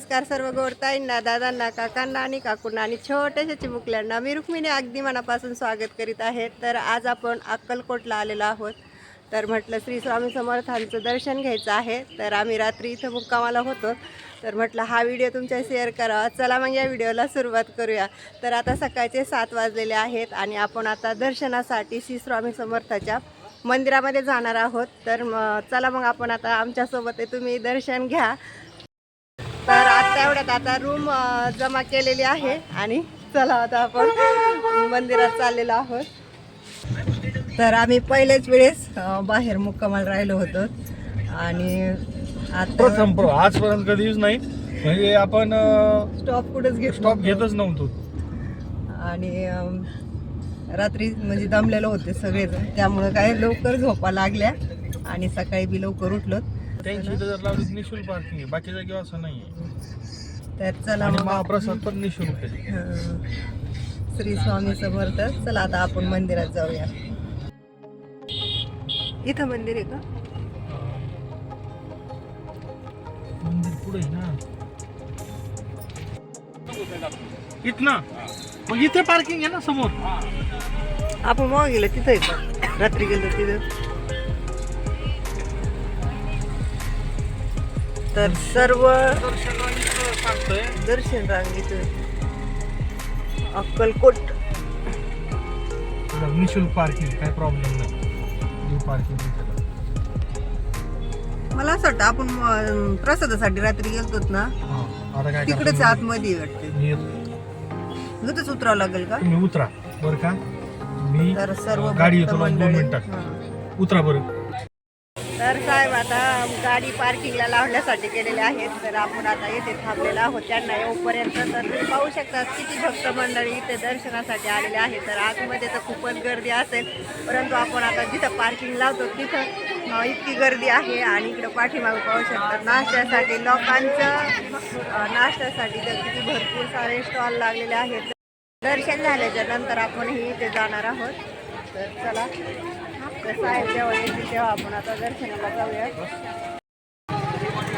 नमस्कार सर्व गोडताईंना दादांना काकांना आणि काकूंना आणि छोट्याशा चिमुकल्यांना मी रुक्मिणी अगदी मनापासून स्वागत करीत आहे. तर आज आपण अक्कलकोटला आलेलो आहोत. तर म्हटलं श्री स्वामी समर्थांचं दर्शन घ्यायचं आहे. तर आम्ही रात्री इथं मुक्कामाला होतो. तर म्हटलं हा व्हिडिओ तुमच्या शेअर करावा चला मग या व्हिडिओला सुरुवात करूया. तर आता सकाळचे सात वाजलेले आहेत आणि आपण आता दर्शनासाठी श्री स्वामी समर्थाच्या मंदिरामध्ये जाणार आहोत. तर म- चला मग आपण आता आमच्यासोबत आहे तुम्ही दर्शन घ्या. तर आता रूम जमा केलेली आहे. आणि चला आता आपण मंदिरात चाललेलो आहोत. तर आम्ही पहिल्याच वेळेस बाहेर मुक्कामाला राहिलो होतो. आणि आता प्रथम प्र- आजपर्यंत कधीच नाही. म्हणजे आपण स्टॉप कुठेच घेत स्टॉप. घेतच नव्हतो. आणि रात्री म्हणजे दमलेलो होते सगळेजण. त्यामुळं काय लवकर झोपा लागल्या आणि सकाळी बी लवकर उठलो त्यांची इथं जर लावली निशुल्क पार्किंग आहे. बाकी जागी असं नाही तर चला आणि मग महाप्रसाद पण निशुल्क आहे. हं. श्री स्वामी समर्थ. चला आता आपण मंदिरात जाऊया. इथं मंदिर आहे का? मंदिर पुढे आहे ना. इथनं? मग इथे पार्किंग आहे ना समोर. आपण मग गेलो तिथं आहे का रात्री गेलो तिथं. तर सर्व सांगतोय. दर्शन रांगेत अक्कलकोट. निशुल्क पार्किंग काय प्रॉब्लेम नाही. पार्किंग मला असं वाटतं आपण म- प्रसादासाठी रात्री गेलतोत ना? तिकडेच? आतमध्ये वाटते. मी उतरावं लागेल का? तुम्ही उतरा. बरं का? मी तर सर्व गाडी येतो दोन मिनिटात. उतरा बरं. तर साहेब आता गाडी पार्किंगला लावण्यासाठी गेलेले आहेत. तर आपण आता येथे थांबलेला आहोत. त्यांना येऊपर्यंत तर तुम्ही पाहू शकतात किती भक्त मंडळी इथे दर्शनासाठी आलेले आहेत. तर आतमध्ये तर खूपच गर्दी असेल परंतु आपण आता जिथं पार्किंग लावतो तिथं इतकी गर्दी आहे आणि इकडं पाठीमागं पाहू शकतात नाश्त्यासाठी लोकांचं नाश्त्यासाठी तर किती भरपूर सारे स्टॉल लागलेले आहेत. दर्शन झाल्याच्यानंतर आपणही इथे जाणार आहोत. तर चला. तर साहेब जेव्हा तेव्हा आपण आता दर्शनाला जाऊया.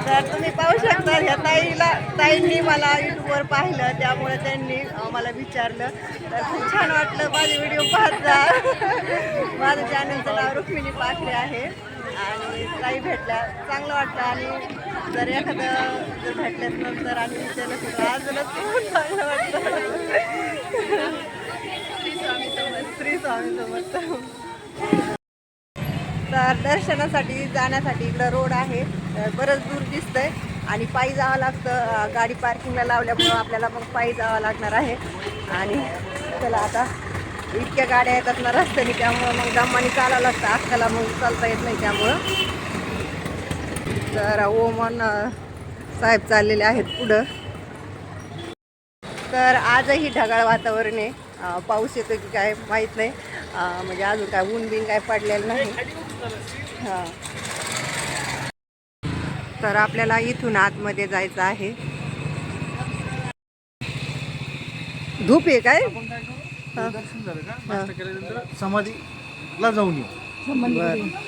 तर तुम्ही पाहू शकता ह्या ताईला ताईंनी मला युट्यूबवर पाहिलं त्यामुळे त्यांनी मला विचारलं. तर खूप छान वाटलं माझे व्हिडिओ पाहत जा. माझं चॅनलचं नाव रुक्मिणी पाखरे आहे. आणि ताई भेटल्या चांगलं वाटलं. आणि जर एखादं जर भेटल्याच नंतर आणि विचारलं तर आजच खूप चांगलं वाटतं श्री स्वामी समजतं तर दर्शनासाठी जाण्यासाठी इकडं रोड आहे. तर बरंच दूर दिसतंय. आणि पायी जावं लागतं. गाडी पार्किंगला लावल्यामुळं आपल्याला मग पायी जावं लागणार आहे. आणि चला आता इतक्या गाड्या येतात ना रस्त्याने त्यामुळं मग दमाने चालावं लागतं. आजकाला मग चालता येत नाही त्यामुळं. तर ओमन साहेब चाललेले आहेत पुढं. तर आजही ढगाळ वातावरण आहे. पाऊस येतो की काय माहीत नाही. म्हणजे अजून काय ऊन बिन काय पडलेलं नाही. हां. तर आपल्याला इथून आतमध्ये जायचं आहे. धूप आहे काय? समाधीला जाऊन येऊ.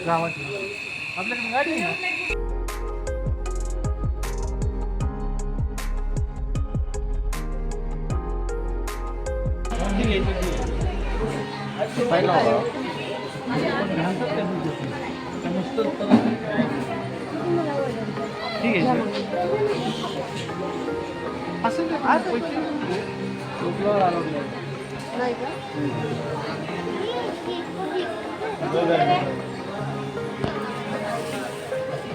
गावात आपल्याकडे गाडी ना ठीक आहे. असं काय पैसे नाही का?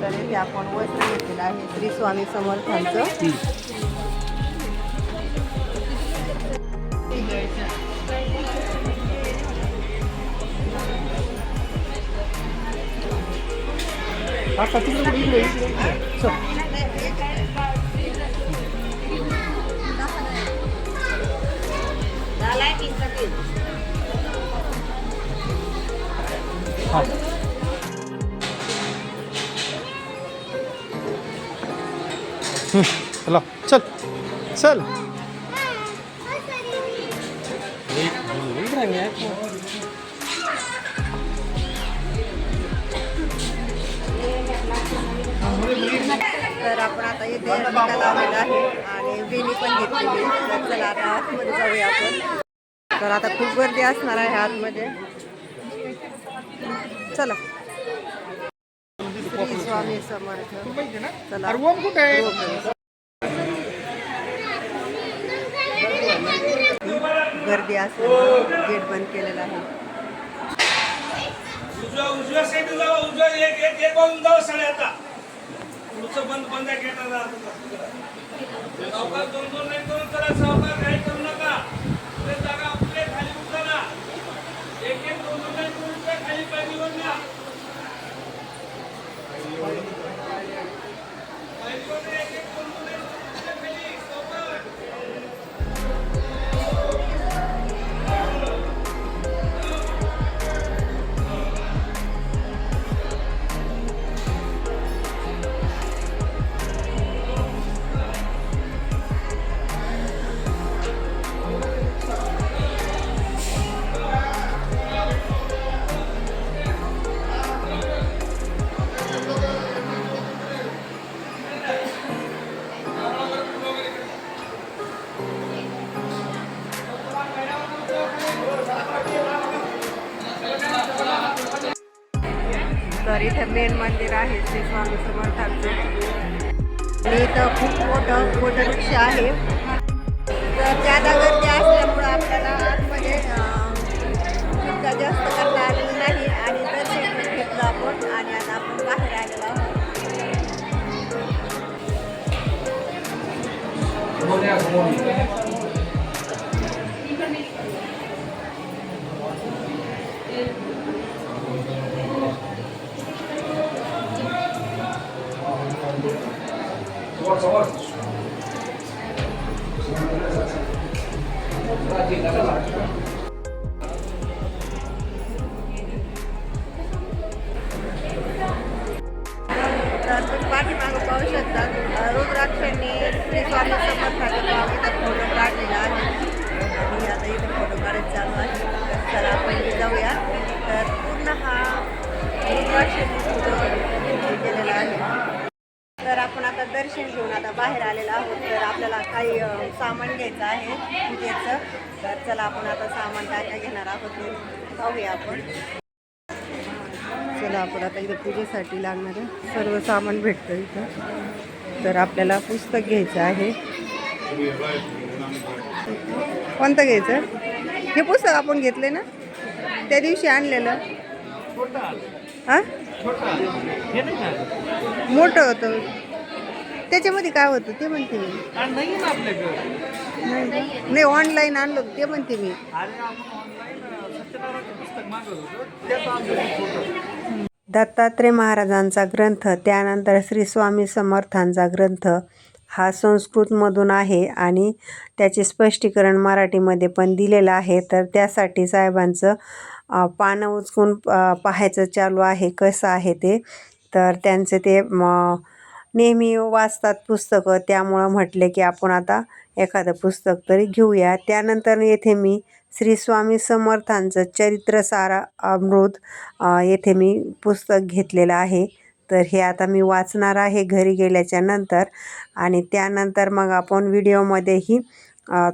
तर आपण वस्त्र घेतलेलं आहे श्री स्वामी समर्थांचं आता तिकडे कुठे इकडे इकडे इकडे. चल. हा. हम्म, चला चल चल तर आपण आता इथे लावलेला आहे आणि वेणी पण घेतलेली चला आता आतमध्ये जाऊया आपण. तर आता खूप गर्दी असणार आहे आतमध्ये. चला. श्री स्वामी समर्थ. चला. अरे ओम कुठे आहे? गर्दी असल्यामुळे गेट बंद केलेला आहे. उजव्या उजव्या साईड जावा. उजव्या एक एक एक जावा सगळे आता पुढचं बंद बंद आहे गेटाला सावकार दोन दोन नाही करून करा सावकार काही करू नका. ते जागा आपले खाली उतरा एक एक दोन दोन नाही करून उठा, खाली पाहिजे बनला एक एक तर इथं मेन मंदिर आहे श्री स्वामी समर्थांचं. आणि इथं खूप मोठं वृक्ष आहे. तर जादा गर्दी असल्यामुळं आपल्याला आतमध्ये सुद्धा जास्त करता आलेलं नाही आणि दर्शन घेतलं आपण आणि आता आपण बाहेर आलेलो आहोत. पाठीमागं पाहू शकता अं, रुद्राक्षांनी श्री स्वामी समर्थाचा नाव इथं फोटो काढलेला आहे. आणि आता इथं फोटो काढत चालू आहे. तर आपण जाऊया. तर पुन्हा हा रुद्राक्षांनी फोटो केलेला आहे तर आपण आता दर्शन घेऊन आता बाहेर आलेलो आहोत तर आपल्याला काही सामान घ्यायचं आहे पूजेचं तर चला आपण आता सामान काय काय घेणार आहोत ते पाहूया आपण. चला आपण आता इथं पूजेसाठी लागणारं सर्व सामान भेटतं इथं. तर आपल्याला पुस्तक घ्यायचं आहे. कोणतं घ्यायचं? हे पुस्तक आपण घेतले ना? त्या दिवशी आणलेलं. हां? हे मोठं होतं. त्याच्यामध्ये काय होतं ते म्हणते मी. नाही ना आपल्याकडे. नाही का? नाही ऑनलाईन आणलं होतं ते म्हणते मी. अरे आपण ऑनलाईन सत्यनारायणचं पुस्तक मागवत होतो. त्याचा आमचा फोटो दत्तात्रय महाराजांचा ग्रंथ त्यानंतर श्री स्वामी समर्थांचा ग्रंथ हा संस्कृतमधून आहे आणि त्याचे स्पष्टीकरण मराठीमध्ये पण दिलेलं आहे. तर त्यासाठी साहेबांचं अ, पानं उचकून अ, पाहायचं चालू आहे कसं आहे ते. तर त्यांचे ते म, नेहमी वाचतात पुस्तकं. त्यामुळं म्हटले की आपण आता एखादं पुस्तक तरी घेऊया. त्यानंतर येथे मी श्री स्वामी समर्थांचं चरित्रसारा अमृत येथे मी पुस्तक घेतलेलं आहे. तर हे आता मी वाचणार आहे घरी गेल्याच्यानंतर. आणि त्यानंतर मग आपण व्हिडिओमध्येही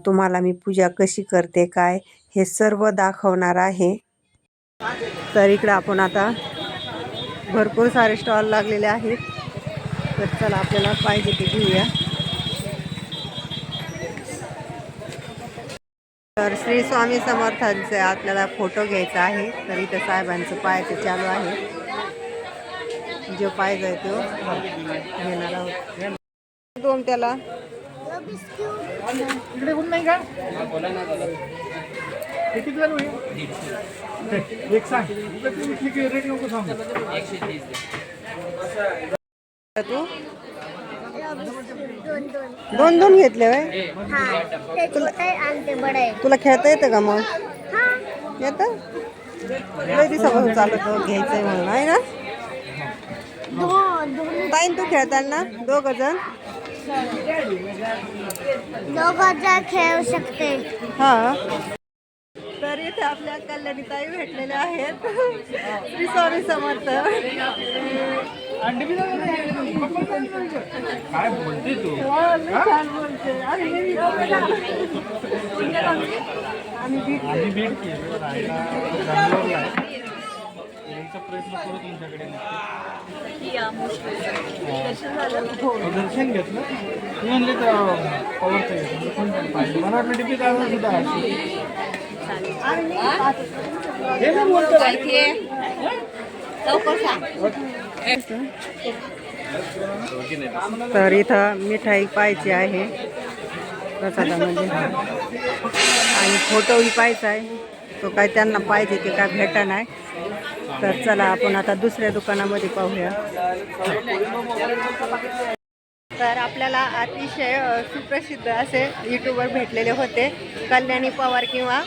तुम्हाला मी पूजा कशी करते काय हे सर्व दाखवणार आहे. तर इकडं आपण आता भरपूर सारे स्टॉल लागलेले आहेत. तर चला आपल्याला पाहिजे ते घेऊया. तर श्री स्वामी समर्थांचे आपल्याला फोटो घ्यायचा आहे. तर इथं साहेबांचं पाहायचं चालू आहे. जो पाहिजे तो घेणार आहोत. दोन त्याला. इकडे कोण नाही का? ते किती झालं होईल? एक रेट नको सांगू. तू? दोन दोन घेतले वय तुला खेळता येतं का मग? येतं? लय दिवसापासून चालत घ्यायचंय म्हणून आहे ना? ताईन तू खेळताना दोघ जण? दोघं जण खेळू शकते. हा. तर इथे आपल्या कल्याणी ताई भेटलेल्या आहेत. श्री स्वामी समर्थ. काय बोलते तू? आम्ही भेट केली राहायला. यायचा प्रयत्न करू तुमच्याकडे दर्शन घेतलं? मी म्हणले तर पवनचं घेतलं पाहिजे. मला वाटलं डीपी दादा सुद्धा. हे बोलतो. तर इथं मिठाई पाहायची आहे. प्रसादामध्ये. आणि फोटोही पाहायचा आहे. तो काय त्यांना पाहिजे ते काय भेटा नाही. तर चला आपण आता दुसऱ्या दुकानामध्ये पाहूया. तर आपल्याला अतिशय सुप्रसिद्ध असे यूट्यूबर भेटलेले होते. कल्याणी पवार किंवा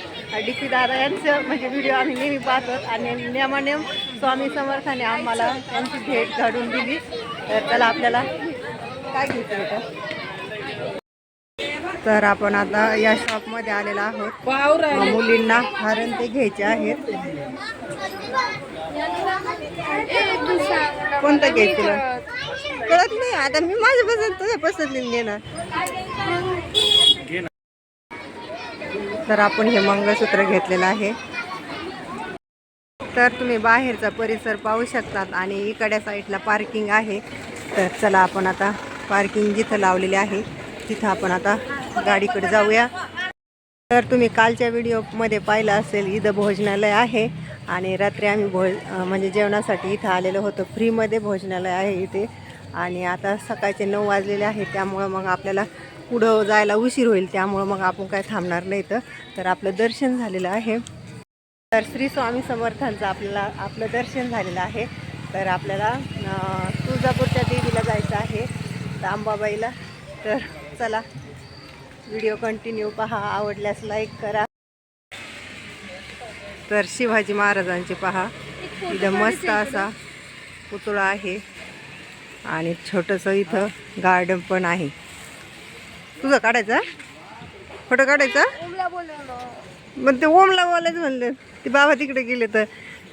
डी पी दादा यांचं म्हणजे व्हिडिओ आम्ही नेहमी पाहतो. आणि नेमानेम स्वामी समर्थाने आम्हाला त्यांची भेट घडून दिली. तर त्याला आपल्याला काय घ्यायचं बेटा तर आपण आता या शॉपमध्ये आलेलो आहोत. मुलींना हारण ते घ्यायचे आहेत. कोणतं घ्यायचं कळत नाही. आता मी माझ्या पसंत तुझ्या पसंतीने घेणार. तर आपण हे मंगळसूत्र घेतलेलं आहे. तर तुम्ही बाहेरचा परिसर पाहू शकतात आणि इकड्या साईडला पार्किंग आहे. तर चला आपण आता पार्किंग जिथं लावलेली आहे तिथं आपण आता गाडीकडे जाऊया. तर तुम्ही कालच्या व्हिडिओमध्ये पाहिलं असेल इथं भोजनालय आहे आणि रात्री आम्ही भोज म्हणजे जेवणासाठी इथं आलेलो होतो. फ्रीमध्ये भोजनालय आहे इथे. आणि आता सकाळचे नऊ वाजलेले आहे त्यामुळं मग आपल्याला पुढं जायला उशीर होईल त्यामुळं मग आपण काय थांबणार नाही तर आपलं दर्शन झालेलं आहे. तर श्री स्वामी समर्थांचं आपल्याला आपलं दर्शन झालेलं आहे. तर आपल्याला तुळजापूरच्या देवीला जायचं आहे तर अंबाबाईला. तर चला व्हिडिओ कंटिन्यू पहा आवडल्यास लाईक करा. तर शिवाजी महाराजांचे पहा इथं मस्त असा पुतळा आहे. आणि छोटंसं इथं गार्डन पण आहे. तुझं काढायचा फोटो काढायचा? मग ते ओमला बोलायचं म्हणलं. ते बाबा तिकडे गेले तर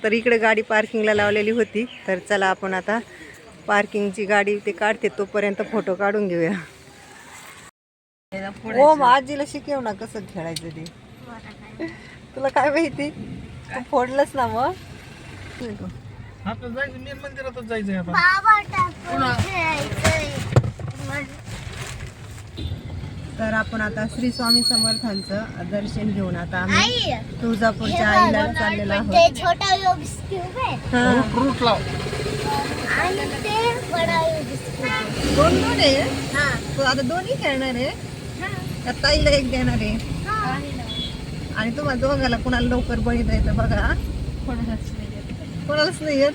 तर इकडे गाडी पार्किंगला लावलेली होती. तर चला आपण आता पार्किंगची गाडी ते काढते तोपर्यंत फोटो काढून घेऊया. ओम आजीला शिकव ना कसं खेळायचं ते. तुला काय माहिती? तू फोडलंस ना मग? आपलं जायचं मेन मंदिरातच जायचंय आता. बाबा टाकून खेळायचंय. तर आपण आता श्री स्वामी समर्थांचं दर्शन घेऊन आता आम्ही आई तुळजापूरच्या आईला चाललेलो आहोत. ते छोटा योगिस क्यूब आहे. हा. रूट रूट लाव. आणि ते बडा योगिस क्यूब आहे. दोन दोन आहे? हा. तू आता दोन्ही खेळणार आहे? हा. का ताईला एक देणार आहे. हा. आणि तुम्हाला दोघाला कुणाला लवकर बळी द्यायचं बघा. हा? कोणालाच नाही येत.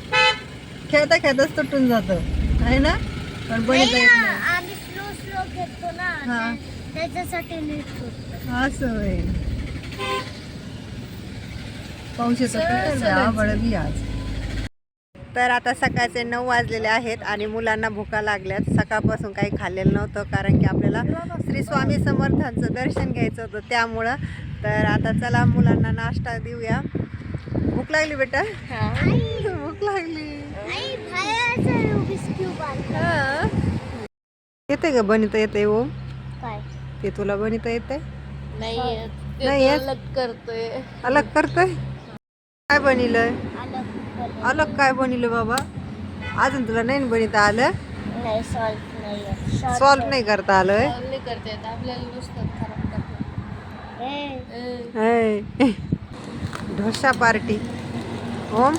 खेळता खेळताच तुटून जातं. आहे ना? पण बळी नाही येत ना, नाही. आम्ही स्लो स्लो घेतो ना हा. त्या- त्याच्यासाठी नीट करतो असं होय पाऊस आज. तर आता सकाळचे नऊ वाजलेले आहेत आणि मुलांना भुका लागल्यात. सकाळपासून काही खाल्लेलं नव्हतं कारण की आपल्याला श्री स्वामी समर्थांचं दर्शन घ्यायचं होतं त्यामुळं. तर आता चला मुलांना नाश्ता देऊया. भूक लागली बेटा. भूक लागली. आणलं येते का बनवता येते ओ काय? ते तुला बनवता येते. नाही अलग करतोय. अलग करतोय? काय बनिलंय अलग अलग काय बनिलं बाबा? अजून तुला नाही बनवता आलं? नाही सॉल्ट नाही आहे सॉल्व नाही करता आलंय नाही करता येत. आपल्याला. ढोसा पार्टी. ओम.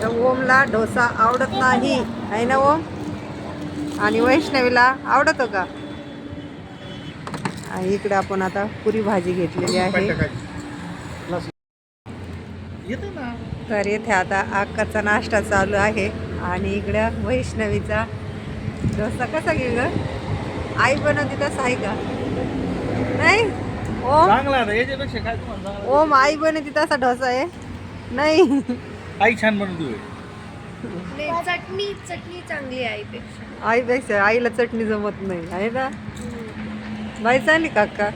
तर ओमला डोसा आवडत नाही. आहे ना ओम? आणि वैष्णवीला आवडतो का? इकडे आपण आता पुरी भाजी घेतलेली आहे. तर येथे आता अक्काचा नाश्ता चालू आहे. आणि इकडं वैष्णवीचा डोसा कसा घे ग? आई बनवते तसा आहे का? नाही? ओम चांगला आता याच्यापेक्षा काय तुम्हाला चांगलं? ओम आई बनवते तसा डोसा आहे. नाही. आई छान बनवते चटणी चटणी चांगली आहे आईपेक्षा. आईपेक्षा आईला चटणी जमत नाही आहे ना? बाई चालली का अक्का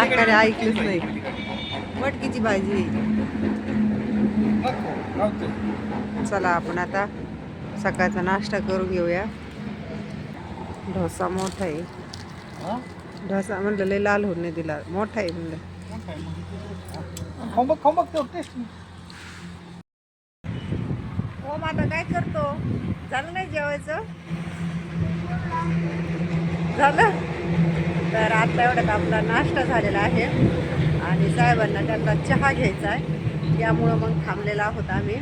अक्काने ऐकलीच नाही. मटकीची भाजी. चला आपण आता सकाळचा नाश्ता करून घेऊया. डोसा मोठा आहे. हां डोसा म्हणलं लय लाल होऊन नाही दिला. मोठा आहे म्हणलं. खाऊ बघ खाऊ बघ तेवढं टेस्ट. हो आता काय करतो? झालं नाही जेवायचं? झालं? तर आता एवढ्यात आपला नाश्ता झालेला आहे. आणि साहेबांना त्यांना चहा घ्यायचा आहे. त्यामुळं मग थांबलेला आहोत आम्ही.